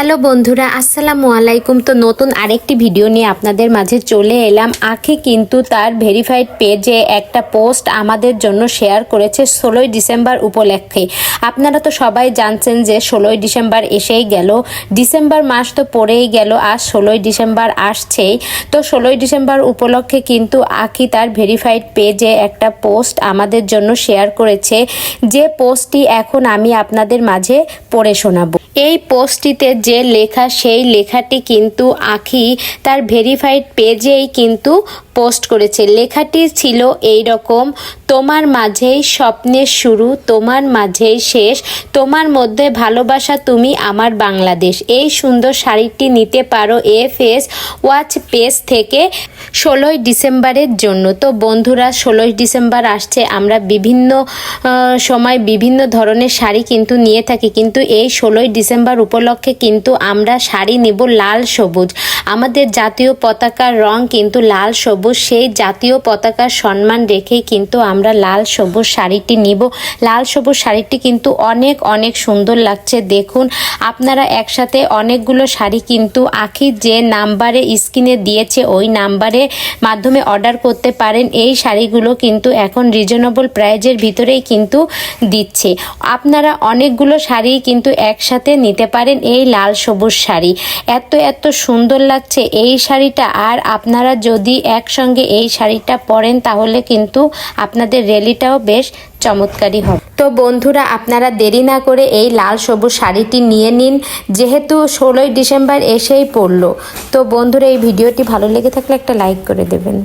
Hello বন্ধুরা, আসসালামু আলাইকুম। তো নতুন আরেকটি ভিডিও নিয়ে আপনাদের মাঝে চলে এলাম। আখি কিন্তু তার ভেরিফাইড পেজে একটা পোস্ট আমাদের জন্য শেয়ার করেছে ষোলোই ডিসেম্বর উপলক্ষে। আপনারা তো সবাই জানছেন যে ষোলোই ডিসেম্বর এসেই গেল। ডিসেম্বর মাস তো পড়েই গেল আর ষোলোই ডিসেম্বর আসছেই। তো ষোলোই ডিসেম্বর উপলক্ষে কিন্তু আখি তার ভেরিফাইড পেজে একটা পোস্ট আমাদের জন্য শেয়ার করেছে। যে পোস্টটি এখন আমি আপনাদের মাঝে পড়ে শোনাবো। এই পোস্টটিতে যে লেখা, সেই লেখাটি কিন্তু আখি তার ভেরিফাইড পেজেই কিন্তু পোস্ট করেছে। লেখাটি ছিল এই রকম তোমার মাঝেই স্বপ্নের শুরু, তোমার মাঝেই শেষ, তোমার মধ্যে ভালোবাসা তুমি আমার বাংলাদেশ। এই সুন্দর শাড়িটি নিতে পারো এফ এস ওয়াচ পেজ থেকে। ষোলোই ডিসেম্বরের জন্য। তো বন্ধুরা, ষোলোই ডিসেম্বর আসছে, আমরা বিভিন্ন সময় বিভিন্ন ধরনের শাড়ি কিন্তু নিয়ে থাকি। কিন্তু এই ষোলোই ডিসেম্বর উপলক্ষে কিন্তু আমরা শাড়ি নেব লাল সবুজ। আমাদের জাতীয় পতাকার রং কিন্তু লাল সবুজ। সেই জাতীয় পতাকার সম্মান রেখেই কিন্তু আমরা লাল সবুজ শাড়িটি নিব। লাল সবুজ শাড়িটি কিন্তু অনেক অনেক সুন্দর লাগছে। দেখুন, আপনারা একসাথে অনেকগুলো শাড়ি কিন্তু আখি যে নাম্বারে স্ক্রিনে দিয়েছে, ওই নাম্বারে মাধ্যমে অর্ডার করতে পারেন। এই শাড়িগুলো কিন্তু এখন রিজনেবল প্রাইজের ভিতরেই কিন্তু দিচ্ছে। আপনারা অনেকগুলো শাড়ি কিন্তু একসাথে নিতে পারেন এই লাল সবুজ শাড়ি। এত এত সুন্দর লাগছে এই শাড়িটা। আর আপনারা যদি একসঙ্গে এই শাড়িটা পরেন তাহলে কিন্তু আপনাদের রেলিটাও বেশ চমৎকারই হবে। তো বন্ধুরা, আপনারা দেরি না করে এই লাল সবুজ শাড়িটি নিয়ে নিন। যেহেতু ষোলোই ডিসেম্বর এসেই পড়ল। তো বন্ধুরা, এই ভিডিওটি ভালো লেগে থাকলে একটা লাইক করে দেবেন।